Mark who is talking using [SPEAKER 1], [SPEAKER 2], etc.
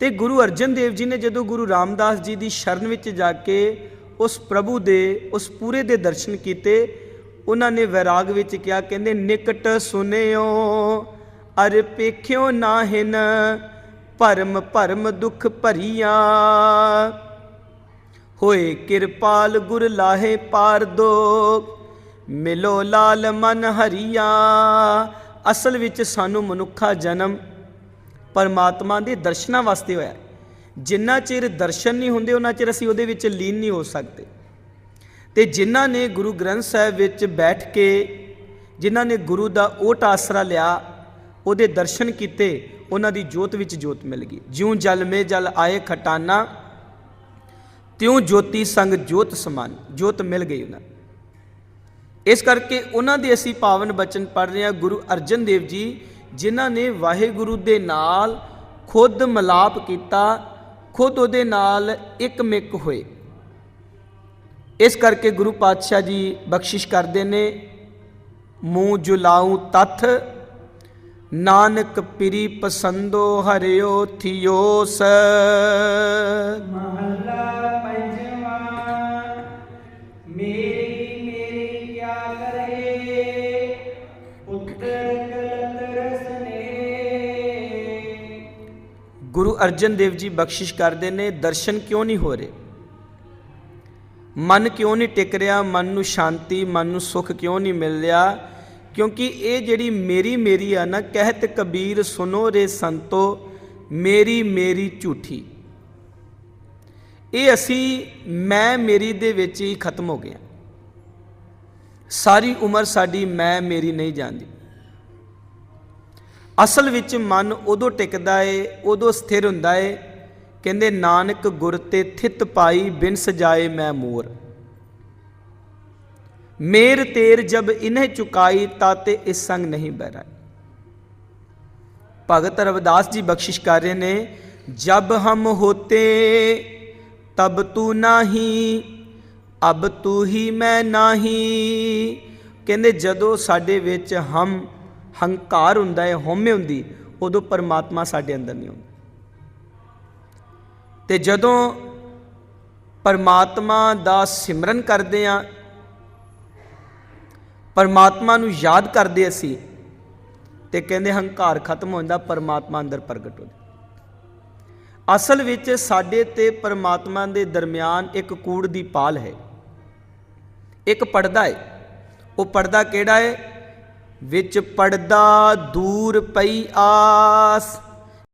[SPEAKER 1] ਤੇ ਗੁਰੂ ਅਰਜਨ ਦੇਵ ਜੀ ਨੇ ਜਦੋਂ ਗੁਰੂ ਰਾਮਦਾਸ ਜੀ ਦੀ ਸ਼ਰਨ ਵਿੱਚ ਜਾ ਕੇ ਉਸ ਪ੍ਰਭੂ ਦੇ, ਉਸ ਪੂਰੇ ਦੇ ਦਰਸ਼ਨ ਕੀਤੇ, ਉਹਨਾਂ ਨੇ ਵੈਰਾਗ ਵਿੱਚ ਕਿਹਾ, ਕਹਿੰਦੇ, ਨਿਕਟ ਸੁਨਿਓ, ਅਰ ਪੇਖਿਓ ਨਾਹਿਨ, ਭਰਮ ਭਰਮ ਦੁਖ ਭਰੀਆਂ। ਹੋਏ ਕਿਰਪਾਲ ਗੁਰ ਲਾਹੇ ਪਾਰ ਦੋ, ਮਿਲੋ ਲਾਲ ਮਨ ਹਰੀਆ। ਅਸਲ ਵਿੱਚ ਸਾਨੂੰ ਮਨੁੱਖਾ ਜਨਮ ਪਰਮਾਤਮਾ ਦੇ ਦਰਸ਼ਨਾਂ ਵਾਸਤੇ ਹੋਇਆ। ਜਿੰਨਾ ਚਿਰ ਦਰਸ਼ਨ ਨਹੀਂ ਹੁੰਦੇ, ਉਹਨਾਂ ਚਿਰ ਅਸੀਂ ਉਹਦੇ ਵਿੱਚ ਲੀਨ ਨਹੀਂ ਹੋ ਸਕਦੇ। ਤੇ ਜਿਨ੍ਹਾਂ ਨੇ ਗੁਰੂ ਗ੍ਰੰਥ ਸਾਹਿਬ ਵਿੱਚ ਬੈਠ ਕੇ ਜਿਨ੍ਹਾਂ ਨੇ ਗੁਰੂ ਦਾ ਓਟ ਆਸਰਾ ਲਿਆ, ਉਹਦੇ ਦਰਸ਼ਨ ਕੀਤੇ, ਉਹਨਾਂ ਦੀ ਜੋਤ ਵਿੱਚ ਜੋਤ ਮਿਲ ਗਈ। ਜਿਉਂ ਜਲ ਮੇ ਜਲ ਆਏ ਖਟਾਨਾ, ਤਿਉਂ ਜੋਤੀ ਸੰਗ ਜੋਤ ਸਮਾਨ, ਜੋਤ ਮਿਲ ਗਈ ਉਹਨਾਂ ਇਸ ਕਰਕੇ ਉਹਨਾਂ ਦੇ ਅਸੀਂ ਪਾਵਨ ਬਚਨ ਪੜ੍ਹ ਰਹੇ ਹਾਂ, ਗੁਰੂ ਅਰਜਨ ਦੇਵ ਜੀ ਜਿਨ੍ਹਾਂ ਨੇ ਵਾਹਿਗੁਰੂ ਦੇ ਨਾਲ ਖੁਦ ਮਲਾਪ ਕੀਤਾ, ਖੁਦ ਉਹਦੇ ਨਾਲ ਇੱਕ ਮਿੱਕ ਹੋਏ। ਇਸ ਕਰਕੇ ਗੁਰੂ ਪਾਤਸ਼ਾਹ ਜੀ ਬਖਸ਼ਿਸ਼ ਕਰਦੇ ਨੇ, ਮੂੰਹ ਜੁਲਾਉ ਤਥ, ਨਾਨਕ ਪਿਰੀ ਪਸੰਦੋ ਹਰਿਓ ਥਿਓਸ
[SPEAKER 2] ਮਹੱਲਾ
[SPEAKER 1] ਗੁਰੂ ਅਰਜਨ ਦੇਵ ਜੀ ਬਖਸ਼ਿਸ਼ ਕਰਦੇ ਨੇ, ਦਰਸ਼ਨ ਕਿਉਂ ਨਹੀਂ ਹੋ ਰਹੇ? ਮਨ ਕਿਉਂ ਨਹੀਂ ਟਿਕ ਰਿਹਾ? ਮਨ ਨੂੰ ਸ਼ਾਂਤੀ, ਮਨ ਨੂੰ ਸੁਖ ਕਿਉਂ ਨਹੀਂ ਮਿਲ ਰਿਹਾ? ਕਿਉਂਕਿ ਇਹ ਜਿਹੜੀ ਮੇਰੀ ਮੇਰੀ ਆ ਨਾ, ਕਹਿਤ ਕਬੀਰ ਸੁਨੋ ਰੇ ਸੰਤੋ, ਮੇਰੀ ਮੇਰੀ ਝੂਠੀ। ਇਹ ਅਸੀਂ, ਮੈਂ ਮੇਰੀ ਦੇ ਵਿੱਚ ਹੀ ਖਤਮ ਹੋ ਗਏ ਹਾਂ। ਸਾਰੀ ਉਮਰ ਸਾਡੀ ਮੈਂ ਮੇਰੀ ਨਹੀਂ ਜਾਂਦੀ ਅਸਲ ਵਿੱਚ ਮਨ ਉਦੋਂ ਟਿਕਦਾ ਏ, ਉਦੋਂ ਸਥਿਰ ਹੁੰਦਾ ਏ। ਕਹਿੰਦੇ, ਨਾਨਕ ਗੁਰ ਤੇ ਥਿਤ ਪਾਈ ਬਿਨ ਸਜਾਏ ਮੈਂ ਮੋਰ। ਮੇਰ ਤੇਰ ਜਬ ਇਨਹਿ ਚੁਕਾਈ ਤਾਤੇ ਇਸ ਸੰਗ ਨਹੀਂ ਬਹਿਰਾ ਭਗਤ ਰਵਿਦਾਸ ਜੀ ਬਖਸ਼ਿਸ਼ ਕਰ ਰਹੇ ਨੇ, ਜਬ ਹਮ ਹੋਤੇ, ਤਬ ਤੂੰ ਨਾਹੀ, ਅਬ ਤੂੰ ਹੀ ਮੈਂ ਨਾਹੀ। ਕਹਿੰਦੇ, ਜਦੋਂ ਸਾਡੇ ਵਿੱਚ ਹਮ ਹੰਕਾਰ ਹੁੰਦਾ ਹੈ, ਹਉਮੈ ਹੁੰਦੀ, ਉਦੋਂ ਪਰਮਾਤਮਾ ਸਾਡੇ ਅੰਦਰ ਨਹੀਂ ਹੁੰਦਾ ਤੇ ਜਦੋਂ ਪਰਮਾਤਮਾ ਦਾ ਸਿਮਰਨ ਕਰਦੇ ਆ ਪਰਮਾਤਮਾ ਨੂੰ ਯਾਦ ਕਰਦੇ ਅਸੀਂ, ਤੇ ਕਹਿੰਦੇ ਹੰਕਾਰ ਖਤਮ ਹੋ ਜਾਂਦਾ ਪਰਮਾਤਮਾ ਅੰਦਰ ਪ੍ਰਗਟ ਹੋ ਜਾਂਦਾ। ਅਸਲ ਵਿੱਚ ਸਾਡੇ ਤੇ ਪਰਮਾਤਮਾ ਦੇ ਦਰਮਿਆਨ ਇੱਕ ਕੂੜ ਦੀ ਪਾਲ ਹੈ। ਇੱਕ ਪਰਦਾ ਹੈ। ਉਹ ਪਰਦਾ ਕਿਹੜਾ ਹੈ? ਵਿੱਚ ਪਰਦਾ ਦੂਰ ਪਈ ਆਸ।